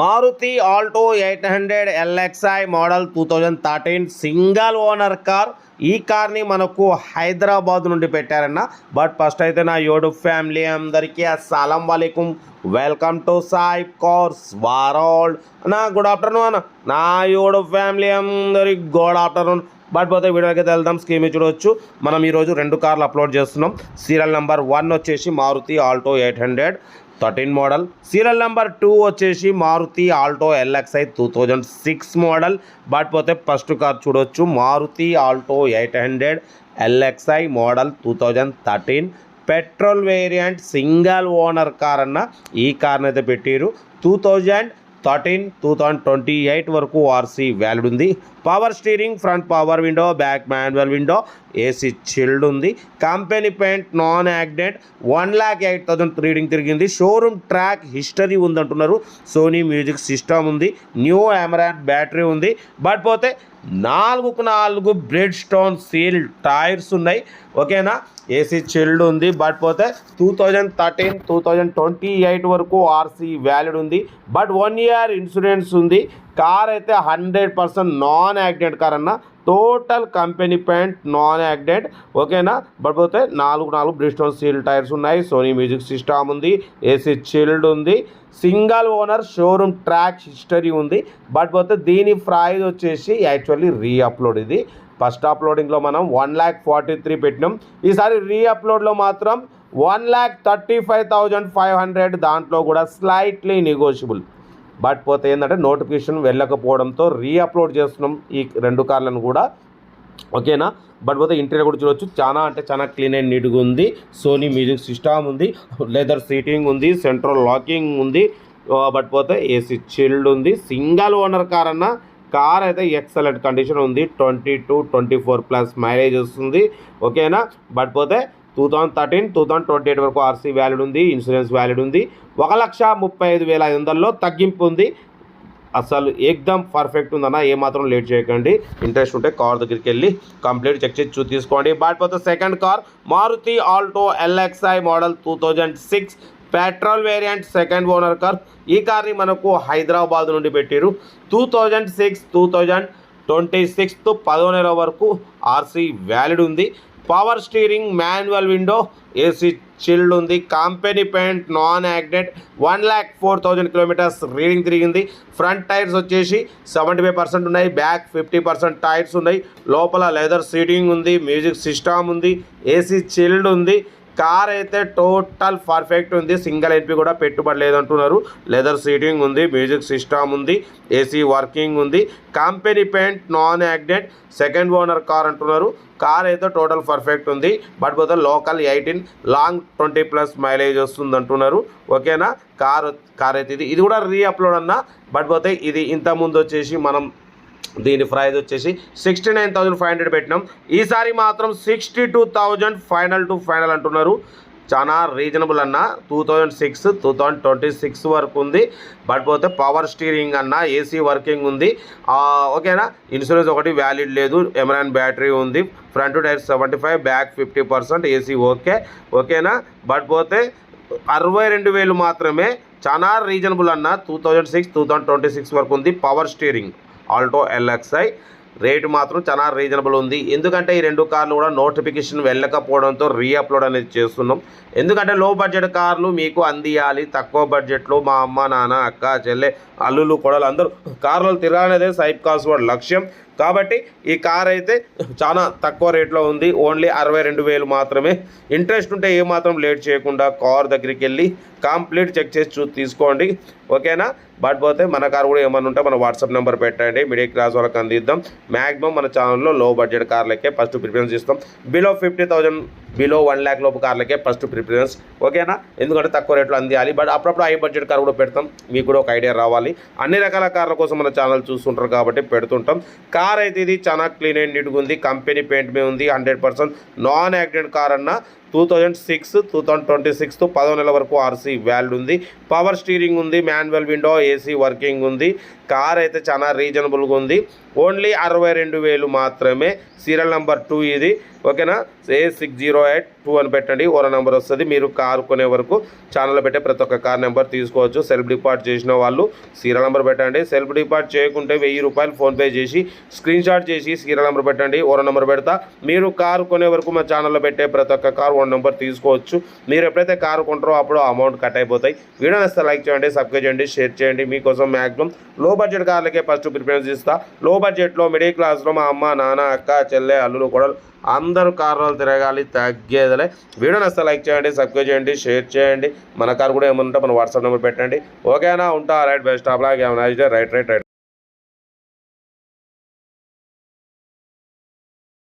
Maruti Alto eight hundred LXI model two thousand thirteen single owner car. ఈ కార్ని మనకు హైదరాబాద్ నుండి పెట్టారన్న. బట్ ఫస్ట్ అయితే నా యూట్యూబ్ ఫ్యామిలీ అందరికీ అస్సలం వాలేకుమ్ welcome to Sai cars world. అన్న గుడ్ ఆఫ్టర్నూన్ అన్న. నా యూట్యూబ్ ఫ్యామిలీ అందరికి గుడ్ ఆఫ్టర్నూన్. బట్ పోతే వీడియోకి వెళ్దాం. స్కీమ్ చూడవచ్చు మనం ఈరోజు రెండు కార్లు అప్లోడ్ చేస్తున్నాం. సీరియల్ నెంబర్ వన్ వచ్చేసి Maruti Alto eight hundred. Thirteen model. Serial number two వచ్చేసి Maruti Alto LXI two thousand six model. But పోతే ఫస్ట్ కార్ చూడొచ్చు. Maruti Alto eight hundred LXI model two thousand thirteen. Petrol variant single owner car అన్న ఈ కార్ని అయితే పెట్టారు. Two thousand thirteen two thousand twenty eight వరకు RC valid ఉంది. Power steering front power window back manual window AC chilled ఉంది. Company paint non accident one lakh eight thousand reading తిరిగింది. Showroom track history ఉందంటున్నారు. Sony music system ఉంది. New Amaron battery ఉంది. But పోతే నాలుగుకు నాలుగు Bridgestone seal tyres ఉన్నాయి. ఓకేనా? ఏసీ చిల్డ్ ఉంది. బట్ పోతే two thousand thirteen two thousand twenty eight వరకు ఆర్సీ వ్యాలిడ్ ఉంది. బట్ వన్ ఇయర్ ఇన్సూరెన్స్ ఉంది. కార్ అయితే hundred percent non accident car అన్న. Total company paint non accident ఓకేనా? బట్ పోతే నాలుగు నాలుగు బ్రిస్టోన్ సీల్ టైర్స్ ఉన్నాయి. సోనీ మ్యూజిక్ సిస్టమ్ ఉంది. ఏసీ చిల్డ్ ఉంది. Single owner showroom track history ఉంది. బట్ పోతే దీని ప్రైజ్ వచ్చేసి యాక్చువల్లీ రీ అప్లోడ్ ఇది ఫస్ట్ అప్లోడింగ్లో మనం వన్ ల్యాక్ ఫార్టీ త్రీ పెట్టినాం. ఈసారి రీ అప్లోడ్లో మాత్రం one lakh thirty five thousand five hundred దాంట్లో కూడా స్లైట్లీ నెగోషియబుల్ బట్ పోతే ఏంటంటే నోటిఫికేషన్ వెళ్ళకపోవడంతో రీఅప్లోడ్ చేస్తున్నాం ఈ రెండు కార్లను కూడా. ఓకేనా? బట్ పోతే ఇంటీరియర్ కూడా చూడొచ్చు. చాలా అంటే చాలా క్లీన్ అండ్ నీట్గా ఉంది. సోనీ మ్యూజిక్ సిస్టమ్ ఉంది. లెదర్ సీటింగ్ ఉంది. సెంట్రల్ లాకింగ్ ఉంది. బట్ పోతే ఏసీ చిల్డ్ ఉంది. సింగల్ ఓనర్ కార్ అన్న కార్ అయితే ఎక్సలెంట్ కండిషన్ ఉంది. Twenty to twenty four plus mileage వస్తుంది. ఓకేనా? బట్ పోతే two thousand thirteen two thousand twenty eight వరకు ఆర్సీ వ్యాలిడ్ ఉంది ఇన్సూరెన్స్ వ్యాలిడ్ ఉంది. ఒక లక్ష ముప్పై ఐదు వేల ఐదు వందల్లో తగ్గింపు ఉంది. అసలు ఏకదమ్ పర్ఫెక్ట్ ఉందన్న ఏమాత్రం లేట్ చేయకండి. ఇంట్రెస్ట్ ఉంటే కార్ దగ్గరికి వెళ్ళి కంప్లీట్ చెక్ చేసి చూ తీసుకోండి. బాటిపోతే second car Maruti Alto LXI model two thousand six petrol variant second owner car ఈ కార్ని మనకు హైదరాబాద్ నుండి పెట్టారు two thousand six two thousand twenty sixth పదో నెల వరకు ఆర్సీ వ్యాలిడ్ ఉంది. Power steering manual window AC chilled ఉంది company paint non యాక్డెడ్ one lakh four thousand kilometres reading తిరిగింది. ఫ్రంట్ టైర్స్ వచ్చేసి సెవెంటీ ఫైవ్ పర్సెంట్ ఉన్నాయి బ్యాక్ ఫిఫ్టీ పర్సెంట్ టైర్స్ ఉన్నాయి. లోపల లెదర్ సీటింగ్ ఉంది మ్యూజిక్ సిస్టమ్ ఉంది ఏసీ చిల్డ్ ఉంది. కార్ అయితే టోటల్ పర్ఫెక్ట్ ఉంది. సింగిల్ ఎన్పి కూడా పెట్టుబడి లేదంటున్నారు లెదర్ సీటింగ్ ఉంది మ్యూజిక్ సిస్టమ్ ఉంది ఏసీ వర్కింగ్ ఉంది. Company paint non accident second owner car అంటున్నారు. కార్ అయితే టోటల్ పర్ఫెక్ట్ ఉంది. బట్ పోతే local eighteen long twenty plus mileage వస్తుంది అంటున్నారు. ఓకేనా? కార్ కార్ అయితే ఇది ఇది కూడా రీ అప్లోడ్ అన్న. బట్ పోతే ఇది ఇంత ముందు వచ్చేసి మనం దీని ప్రైజ్ వచ్చేసి sixty nine thousand five hundred పెట్టినాం. ఈసారి మాత్రం sixty two thousand final to final అంటున్నారు. చాలా రీజనబుల్ అన్న. Two thousand six two thousand twenty six వరకు ఉంది. బట్ పోతే పవర్ స్టీరింగ్ అన్న ఏసీ వర్కింగ్ ఉంది. ఓకేనా? ఇన్సూరెన్స్ ఒకటి వ్యాలిడ్ లేదు. ఎమరాన్ బ్యాటరీ ఉంది. Front tyre seventy five back fifty percent AC okay. ఓకేనా? బట్ పోతే అరవై రెండు వేలు మాత్రమే. చాలా రీజనబుల్ అన్న. Two thousand six two thousand twenty six వరకు ఉంది. Power steering Alto LXI. Rate మాత్రం చాలా రీజనబుల్ ఉంది. ఎందుకంటే ఈ రెండు కార్లు కూడా నోటిఫికేషన్ వెళ్ళకపోవడంతో రీఅప్లోడ్ అనేది చేస్తున్నాం. ఎందుకంటే లో బడ్జెట్ కార్లు మీకు అందియాలి. తక్కువ బడ్జెట్లో మా అమ్మ నాన్న అక్క చెల్లె అల్లులు కొడలు అందరూ కార్లు తిరగాలనేదే సైప్ కార్స్ వాడు లక్ష్యం. కాబట్టి ఈ కార్ అయితే చాలా తక్కువ రేట్లో ఉంది. ఓన్లీ అరవై రెండు వేలు మాత్రమే. ఇంట్రెస్ట్ ఉంటే ఏమాత్రం లేట్ చేయకుండా కార్ దగ్గరికి వెళ్ళి కంప్లీట్ చెక్ చేసి చూ తీసుకోండి. ఓకేనా? బట్ పోతే మన కార్ కూడా ఏమన్నా ఉంటే మన వాట్సాప్ నెంబర్ పెట్టండి. మిడిల్ క్లాస్ వాళ్ళకి అందిద్దాం. మ్యాక్సిమం మన ఛానల్లో లో బడ్జెట్ కార్లకే ఫస్ట్ ప్రిఫరెన్స్ ఇస్తాం. Below fifty thousand below one lakh లోపు కార్లకే ఫస్ట్ ప్రిఫరెన్స్. ఓకేనా? ఎందుకంటే తక్కువ రేట్లో అందియాలి. బట్ అప్పుడప్పుడు హై బడ్జెట్ కార్ కూడా పెడతాం. మీకు కూడా ఒక ఐడియా రావాలి. అన్ని రకాల కార్ల కోసం మన ఛానల్ చూస్తుంటారు కాబట్టి పెడుతుంటాం. కార్ అయితే ఇది చాలా క్లీన్ అండ్ నీట్గా ఉంది. కంపెనీ పెయింట్ మీద ఉంది. Hundred percent non accident car అన్న two thousand six two thousand twenty six పదో నెల వరకు ఆర్సీ వ్యాల్డ్ ఉంది. పవర్ స్టీరింగ్ ఉంది మాన్యువల్ విండో ఏసీ వర్కింగ్ ఉంది. కార్ అయితే చాలా రీజనబుల్గా ఉంది. ఓన్లీ అరవై రెండు వేలు మాత్రమే. సీరియల్ నెంబర్ టూ ఇది. ఓకేనా A six zero eight two అని పెట్టండి. ఓరో నెంబర్ వస్తుంది. మీరు కారు కొనే వరకు ఛానల్లో పెట్టే ప్రతి ఒక్క కార్ నెంబర్ తీసుకోవచ్చు. సెల్ఫ్ డిపార్ట్ చేసిన వాళ్ళు సీరియల్ నెంబర్ పెట్టండి. సెల్ఫ్ డిపార్ట్ చేయకుంటే వెయ్యి రూపాయలు ఫోన్పే చేసి స్క్రీన్ షాట్ చేసి సీరియల్ నెంబర్ పెట్టండి. ఓరో నెంబర్ పెడతా. మీరు కారు కొనే వరకు మా ఛానల్లో పెట్టే ప్రతి ఒక్క కార్ వన్ నెంబర్ తీసుకోవచ్చు. మీరు ఎప్పుడైతే కారు కొంటారో అప్పుడు అమౌంట్ కట్ అయిపోతాయి. వీడియో నచ్చితే లైక్ చేయండి సబ్స్క్రైబ్ చేయండి షేర్ చేయండి. మీకోసం మ్యాక్సిమం లో బడ్జెట్ కార్లకే ఫస్ట్ ప్రిఫరెన్స్ ఇస్తా. లో బడ్జెట్లో మిడిల్ క్లాస్లో మా అమ్మ నాన్న అక్క చెల్లె అల్లులు కూడా అందరూ కార్లు తిరగాలి తగ్గేదలే. వీడియో నస్తే లైక్ చేయండి సబ్స్క్రైబ్ చేయండి షేర్ చేయండి. మన కార్ కూడా ఏమన్నా ఉంటే మన వాట్సాప్ నెంబర్ పెట్టండి. ఓకేనా? ఉంటా. Right best. Of luck right right right.